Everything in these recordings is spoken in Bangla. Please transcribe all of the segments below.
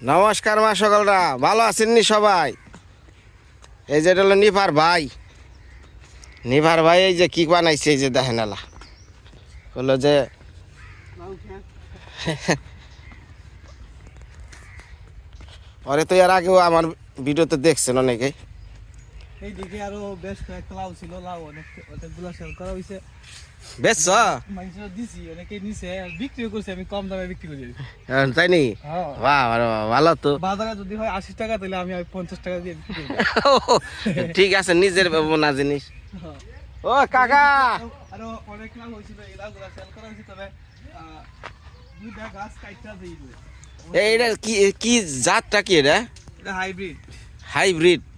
নমস্কার মা সকলরা, ভালো আছেননি সবাই? এই যে হলো নিফার ভাই। নিফার ভাই এই যে কি বানাইছে, এই যে দেখেন বলল যে ওরে তো এর আগেও আমার ভিডিওতে দেখছেন অনেকে। এইদিকে আরও বেশ কয়েকটা লাউ ছিল লাউ অনেক অনেকগুলো সেল করা হয়েছে বেশ মানুষের দিছি অনেকে নিছে আর বিক্রিও করছে আমি কম দামে বিক্রি করি। তাই নি? হ্যাঁ। বাহ ভালো তো। বাজারে যদি হয় আশি টাকা তাহলে আমি পঞ্চাশ টাকা দিয়ে বিক্রি করি। ঠিক আছে নিজের বোনা জিনিস। হ্যাঁ। ও কাকা! আরও অনেক লাভ হয়েছিল এই লাউগুলো সেল করা হয়েছে তবে আহ, দুইটা গাছ কাইটা দিয়ে এইটা কি কি জাতটা কি এটা? এটা হাইব্রিড হাইব্রিড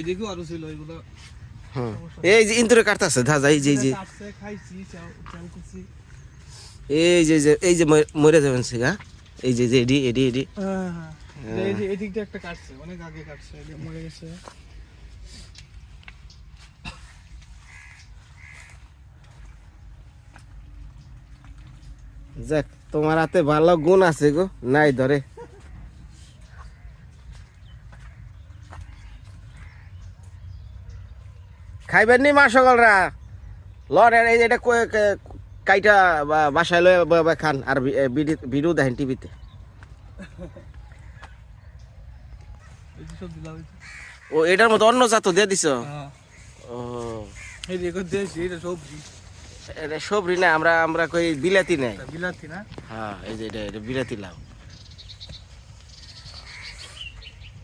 এদিকেও আরও ছিল এগুলো এই যে ইন্দুরে কাটতেছে ধাজা এই যে এই যে। খাইছি চাল করছি এই যে যে এই যে মরে- যাবেন সে গা। এই যে যে এডি এডি এডি। হ্যাঁ হ্যাঁ। এই যে এদিকটা একটা কাটছে অনেক আগে কাটছে মরে গেছে। যাক তোমার হাতে ভালো গুণ আছে গো নাই ধরে। খাইবেন নি মা সকলরা? লড়ের এই এটা কাইটা বাসায় লয়ে খান আর ভিডিও দেখেন টিভিতে। ও এটার মতো অন্য জাত দিয়ে দিছ? হ্যাঁ। ও। সবজি। এটা সবরি না আমরা আমরা কই বিলাতি নেই। বিলাতি না? হ্যাঁ এই যে এটা এটা বিলাতি লাউ।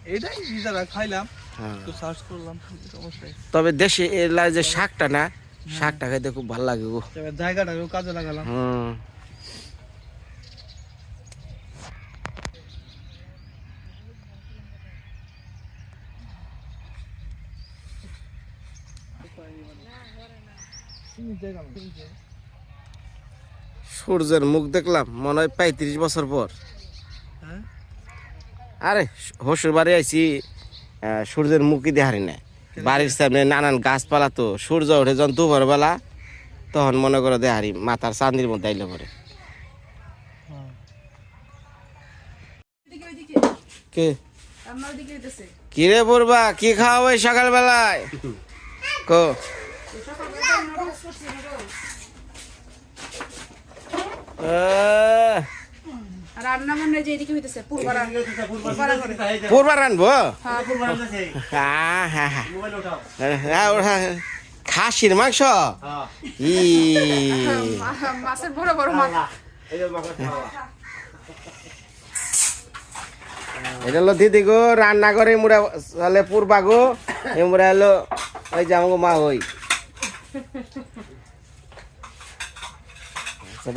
এটাই যারা খাইলাম। হ্যাঁ। তো সার্চ করলাম সমস্যা? তবে দেশে এর লাই যে শাকটা না শাকটা খাইতে খুব ভালো লাগে গো। জায়গাটা কাজে লাগালাম। হুম। সূর্যের মুখ দেখলাম মনে হয় পঁয়ত্রিশ বছর পর। হ্যাঁ? আরে হসুর বাড়ি আইছি সূর্যের মুখই দেখারি না বাড়ির সামনে নানান গাছপালা তো সূর্য ওঠে যখন দুপুর বেলা তখন মনে করো দেহারি মাথার চান্দির মধ্যে আইলে পরে কে? কি? রে পড়বা কি খাওয়া ওই সকালবেলায়? কো আহ, আর রান্না বান্না যে এদিকে হইতেছে পুরবারা পুরবারা করে। পূর্বা রানবো হ্যাঁ পুরবারা হ্যাঁ হ্যাঁ হ্যাঁ। হ্যাঁ, ওরা খাসির মাংস? ই মা- মাছের বড় বড় মাছ। এটা হলো দিদি গো রান্না করে মুড়া চলে পূর্বা গো এ মুড়া হলো ওই যে আমাকে মা ওই।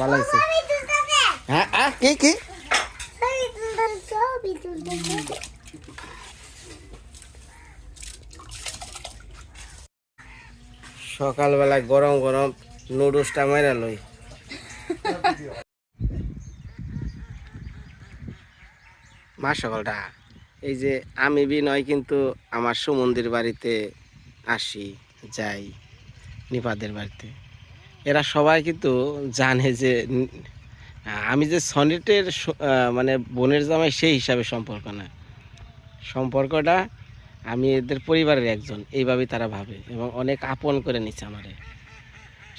ভালো হয়েছে। হ্যাঁ হ্যাঁ কি কি? সকালবেলায় গরম গরম নুডলসটা মেরে লই। মা সকালটা এই যে আমি বিনয় কিন্তু আমার সুমন্দির বাড়িতে আসি যাই নিপাদের বাড়িতে। এরা সবাই কিন্তু জানে যে আমি যে সনিটের মানে বোনের জামাই সেই হিসাবে সম্পর্ক না। সম্পর্কটা আমি এদের পরিবারের একজন, এইভাবেই তারা ভাবে এবং অনেক আপন করে নিচ্ছে আমারে।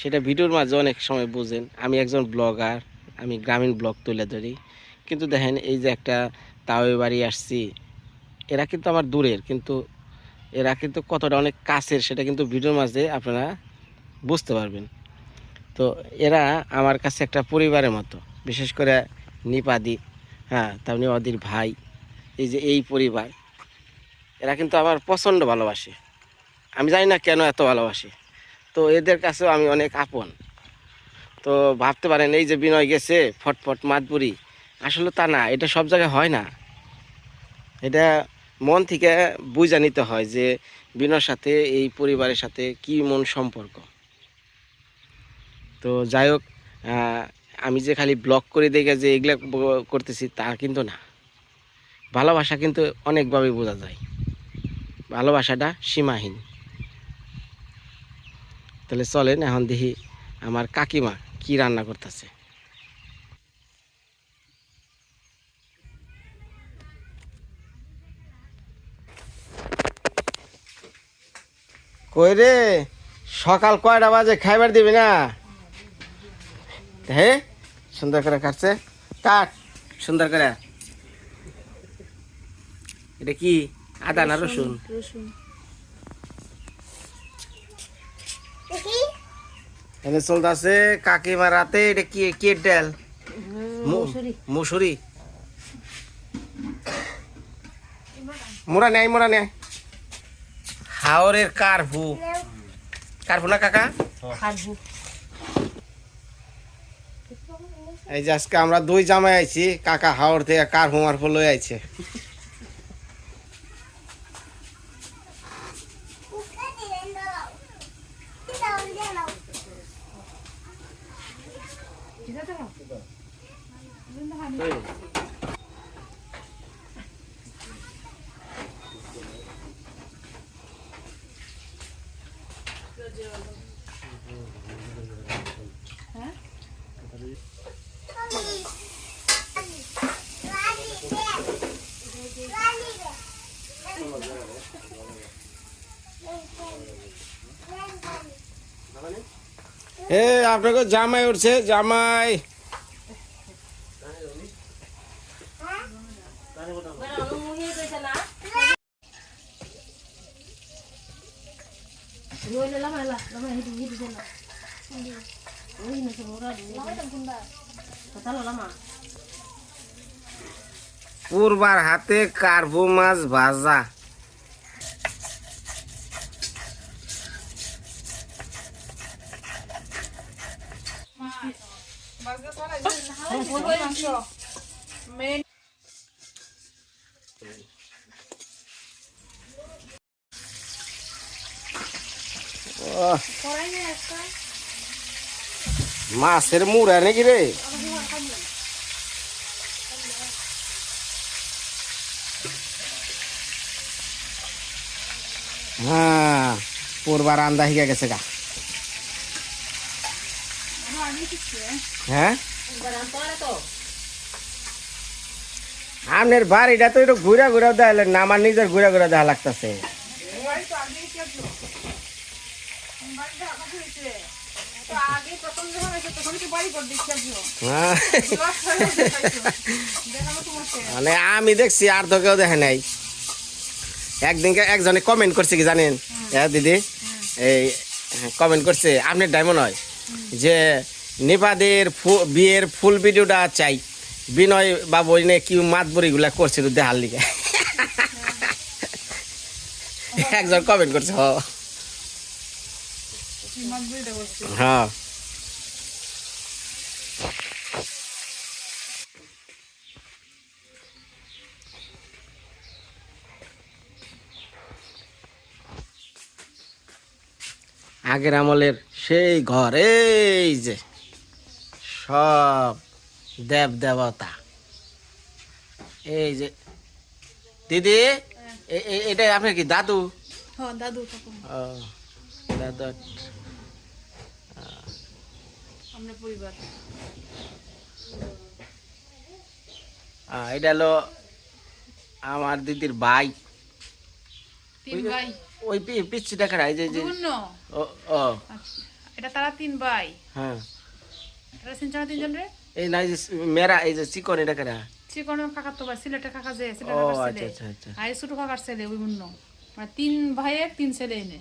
সেটা ভিডিওর মাঝে অনেক সময় বুঝেন, আমি একজন ব্লগার, আমি গ্রামীণ ব্লগ তুলে ধরি। কিন্তু দেখেন, এই যে একটা তাওয়ে বাড়ি আসছি, এরা কিন্তু আমার দূরের, কিন্তু এরা কিন্তু কতটা অনেক কাছের, সেটা কিন্তু ভিডিওর মাঝে আপনারা বুঝতে পারবেন। তো এরা আমার কাছে একটা পরিবারের মতো। বিশেষ করে নিপাদি হ্যাঁ তেমনি অদির ভাই, এই যে এই পরিবার, এরা কিন্তু আমার প্রচণ্ড ভালোবাসে। আমি জানি না কেন এত ভালোবাসে। তো এদের কাছেও আমি অনেক আপন। তো ভাবতে পারেন, এই যে বিনয় গেছে, ফটফট মাতপুরি আসলে তা না, এটা সব জায়গায় হয় না। এটা মন থেকে বুঝা নিতে হয় যে বিনয়ের সাথে, এই পরিবারের সাথে কি মন সম্পর্ক। তো যাই হোক আমি যে খালি ব্লগ করে দেখে যে এগুলা করতেছি তা কিন্তু না। ভালোবাসা কিন্তু অনেকভাবে বোঝা যায়। ভালোবাসাটা সীমাহীন। তাহলে চলেন এখন দেখি আমার কাকিমা কি রান্না করতেছে। কই রে? সকাল কয়টা বাজে? খাইবার দিবি না? হে সুন্দর করে কাটছে। কাট সুন্দর করে। এটা কি? আদা না রসুন? রসুন এখানে চলতেছে কাকিমা রাতে এটা কি কি ডাল? মসুরি। মুসুরি। মোরা নেয় মোরা নেয় হাওরের কারভু কারভু না কাকা? খাব এই যে আজকে আমরা দুই জামাই আইছি, কাকা হাওড় থেকে কার হুমার ফুল লই আইছে? এ আপনাকে জামাই উঠছে জামাই। পূর্বার হাতে কার্ভু মাছ ভাজা। ওহ, মাছের মুড়া নাকি রে? হ্যাঁ পূর্বার আন্দা হিগে গেছে গা। হ্যাঁ? আপনার বাড়িটা তো একটু ঘুরা ঘুরা দেখালেন না আমার নিজের ঘুরা ঘুরা দেখা লাগতেছে। হ্যাঁ। মানে আমি দেখছি আর তো কেউ দেখে নাই। একদিনকে একজনে কমেন্ট করছে কি জানেন? হ্যাঁ দিদি? এই কমেন্ট করছে আপনার ডায়মন্ড হয়। যে নিপাদের বিয়ের ফুল ভিডিওটা চাই। বিনয় বাবু নিয়ে কি মাতবরিগুলা করছিল দেখার লিগে। একজন কমেন্ট করছে হ। হ্যাঁ আগের আমলের সেই ঘর এই যে। সব দেব দেবতা। এই যে দিদি এটা আপনার কি দাদু? হ্যাঁ দাদু পরিবার। এটা হলো আমার দিদির ভাই। তিন ভাই। ওই পি- পিচ্ছি দেখার এই যে ও। আচ্ছা এটা তারা তিন ভাই। হ্যাঁ। তারা তিনজন তিনজন রে? এই না মেরা এই যে চিকন এটা কেনা চিকন কাকার তো ভাই সিলেটের কাকা যে ও সিলেটের আচ্ছা ছেলে। আচ্ছা আচ্ছা। আর ছোট কাকার ছেলে ওই মুন্ন মানে তিন ভাইয়ের তিন ছেলে এনে।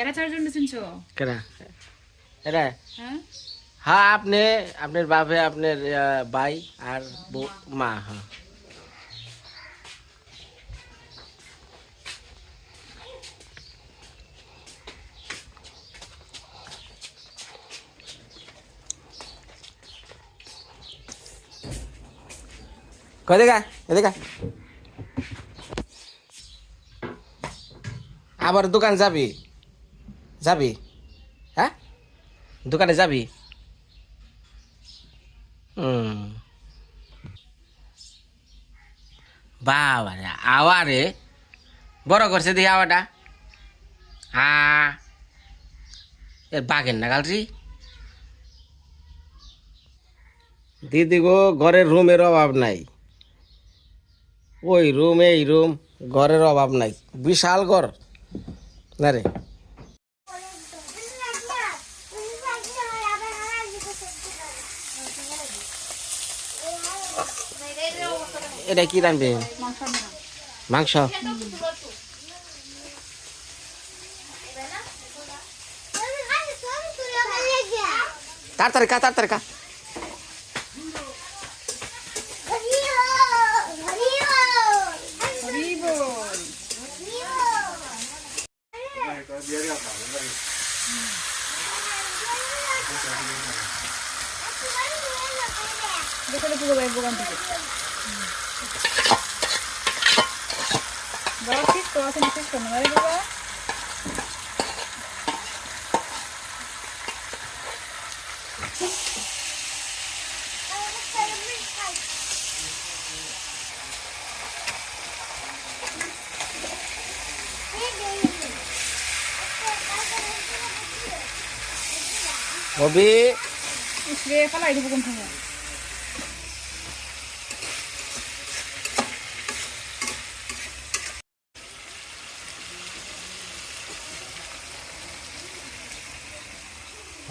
এরা চারজন চিনছো? কেনা হ্যাঁ? হ্যাঁ আপনি আপনার বাপে আপনার ভাই আর মা হ্যাঁ। কদিকা এদিকা আবার দোকান যাবি যাবি হ্যাঁ দোকানে যাবি বাবা রে আওয়া রে বড় করছে দেখি আওয়াটা হা এর বাঘের নাগাল রি দিদি গো ঘরের রুমের অভাব নাই ওই রুম, এই রুম, ঘরের অভাব নাই। বিশাল ঘর। না রে। এটা কি রানবে মাংস। তাড়াতাড়ি কা তাড়াতাড়ি কা যেখানে পুরো বাইক দোকান থেকে। বাবা ঠিক তো আছে ঠিক তো না বাবা সময়?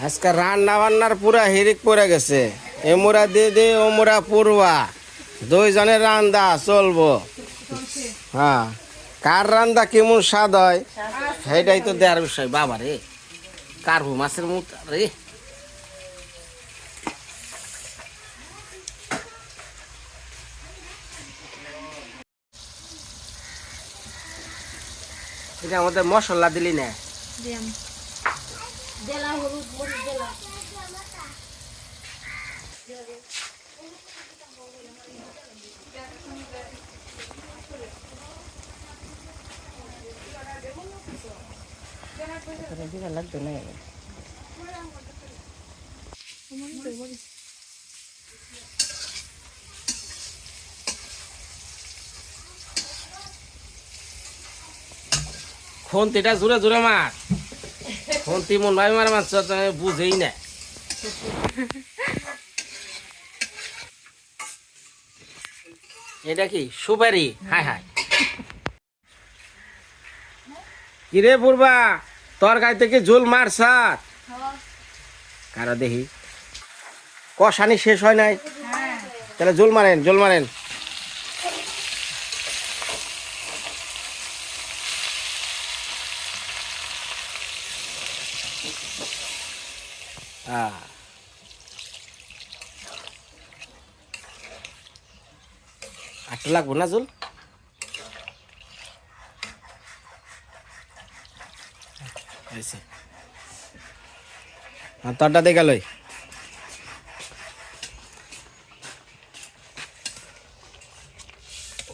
আজকে রান্না বান্নার পুরা হিরিক পড়ে গেছে। এমুরা দিয়ে দে ওমুরা পুরবা দুইজনের রান্দা চলবো। হ্যাঁ কার রান্দা কেমন স্বাদ হয়? সেইটাই তো দেওয়ার বিষয়। বাবা রে কারভু মাছের মুখ রে? এটা আমাদের মশলা দিলি না। লাগবে না। খন্তিটা জোরে জোরে মার খন্তি মন ভাই মার মাছ বুঝেই না এটা কি? সুপারি হাই হাই। কিরে পূর্বা তোর গায়ে থেকে ঝোল মার সার কারা দেখি কষানি শেষ হয় নাই? তাহলে জোল মারেন জোল মারেন লাগবো না জল? তোরটা দেখে লই।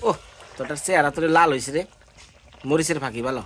ও তোটার চেহারা তোর লাল হয়েছে রে। মরিচের ফাঁকি, ভালো।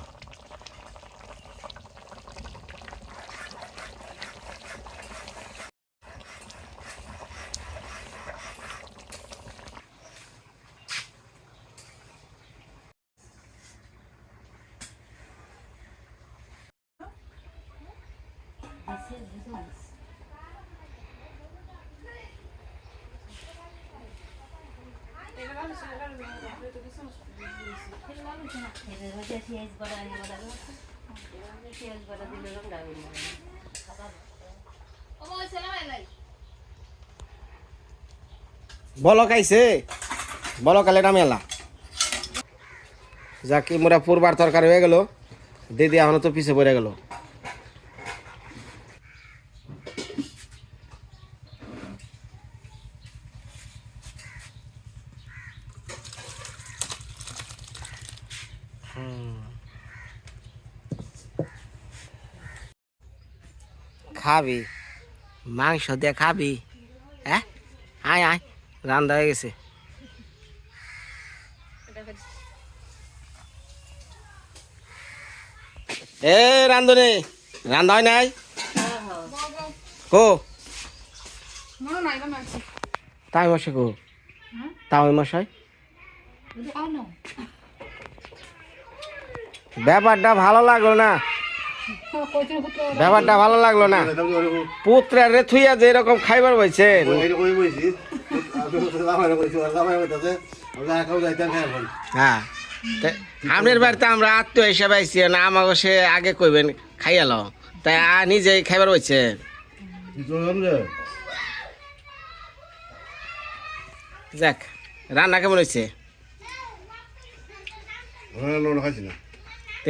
বলো খাইছে বলো কালে নামেলা যাকে মোরা পূর্বার তরকারি হয়ে গেল। দিদি এখনও তো পিছে পড়ে গেল। খাবি? মাংস দিয়ে খাবি? হ্যাঁ? আয় আয় রান্না হয়ে গেছে। এ রান্ধনে রান্ধা হয় নাই? কো? তাই মশাই কো? হ্যাঁ? তাই মশাই? ব্যাপারটা ভালো লাগল না। ব্যাপারটা ভালো লাগল না। পুত্রের রে থুইয়া যে এরকম খাইবার বইছে। হ্যাঁ। আপনার বাড়িতে আমরা আত্মীয় হিসাবে আইসি না, আমাকে সে আগে কইবেন খাইয়াল তাই আ নিজেই খাইবার বইছে। যাক, রান্না কেমন হয়েছে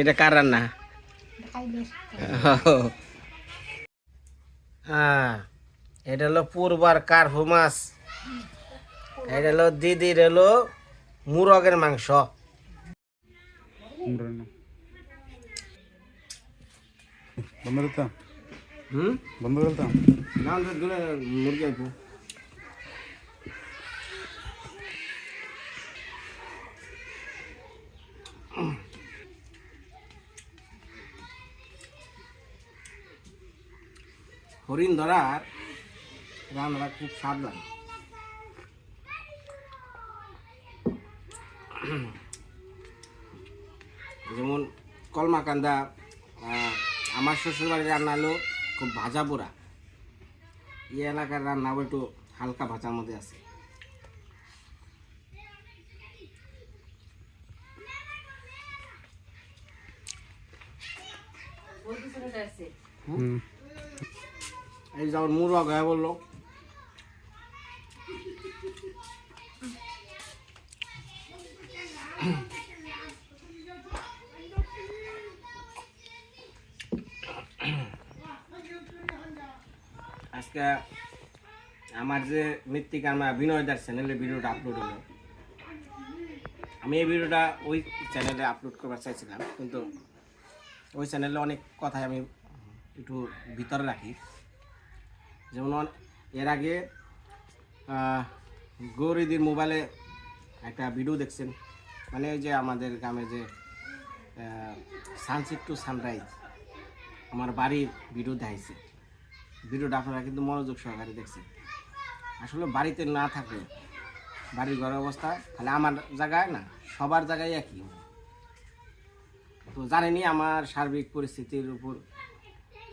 এটা কার রান্না? হ্যাঁ এটা হলো পূর্বার কার্ফু মাছ। এটা হলো দিদির হলো মুরগের মাংস। বন্ধ করতাম? হুম? বন্ধ করতাম? না দুলে মুরগি হরিণ ধরার রান্নাটা খুব সাবধান। যেমন কলমাকান্দা আহ, আমার শ্বশুর বাড়ির রান্না হলো খুব ভাজা পোড়া। এই এলাকার রান্না একটু হালকা ভাজার মধ্যে আছে। হুম। এই যেমন মুরগ হয়ে বলল। আজকে আমার যে মৃত্তিকা আমার বিনয় দার চ্যানেলে ভিডিওটা আপলোড হলো। আমি এই ভিডিওটা ওই চ্যানেলে আপলোড করবার চাইছিলাম, কিন্তু ওই চ্যানেলে অনেক কথাই আমি একটু ভিতরে রাখি। যেমন এর আগে গৌরীদির মোবাইলে একটা ভিডিও দেখছেন। মানে যে আমাদের গ্রামে যে সানসেট টু সানরাইজ আমার বাড়ির ভিডিও দেখাইছে। ভিডিওটা আপনারা কিন্তু মনোযোগ সহকারে দেখছেন। আসলে বাড়িতে না থাকলে বাড়ির ঘরের অবস্থা তাহলে আমার জায়গায় না, সবার জায়গায় একই। তো জানেনি আমার সার্বিক পরিস্থিতির উপর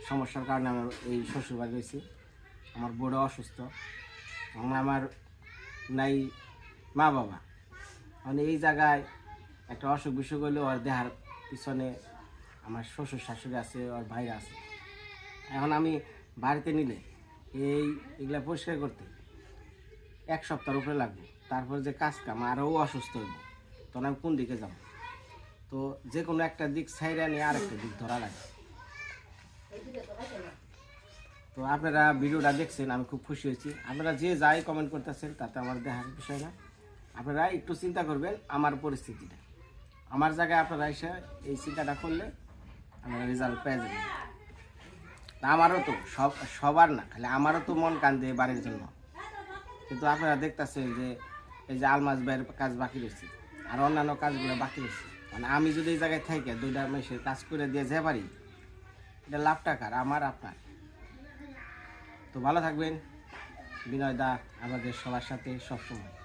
সমস্যার কারণে আমার এই শ্বশুরবাড়ি রয়েছে। আমার বড় অসুস্থ আমার আমার নাই মা বাবা। মানে এই জায়গায় একটা অসুখ বিসুখ হলে ওর দেহার পিছনে আমার শ্বশুর শাশুড়ি আছে, ওর ভাইরা আছে। এখন আমি বাড়িতে নিলে এই এগুলা পরিষ্কার করতে এক সপ্তাহের উপরে লাগবে। তারপর যে কাজ কাম আরও অসুস্থ হইব। তখন আমি কোন দিকে যাব? তো যে কোনো একটা দিক সাইডে নিয়ে আর একটা দিক ধরা লাগে। তো আপনারা ভিডিওটা দেখছেন, আমি খুব খুশি হয়েছি। আপনারা যে যাই কমেন্ট করতেছেন, তাতে আমার দেখার বিষয় না। আপনারা একটু চিন্তা করবেন আমার পরিস্থিতিটা। আমার জায়গায় আপনারা এসে এই চিন্তাটা করলে আপনারা রেজাল্ট পেয়ে যাবেন। আমারও তো সব, সবার না, খালি আমারও তো মন কান্দে বাড়ির জন্য। কিন্তু আপনারা দেখতেছেন যে এই যে আলমাজ ভাইয়ের কাজ বাকি রয়েছে, আর অন্যান্য কাজগুলো বাকি রয়েছে। মানে আমি যদি এই জায়গায় থাকি দুইটা মেসে কাজ করে দিয়ে যে পারি এটা লাভ টাকার আমার, আপনার? তো ভালো থাকবেন। বিনয় দা আমাদের সবার সাথে সবসময়।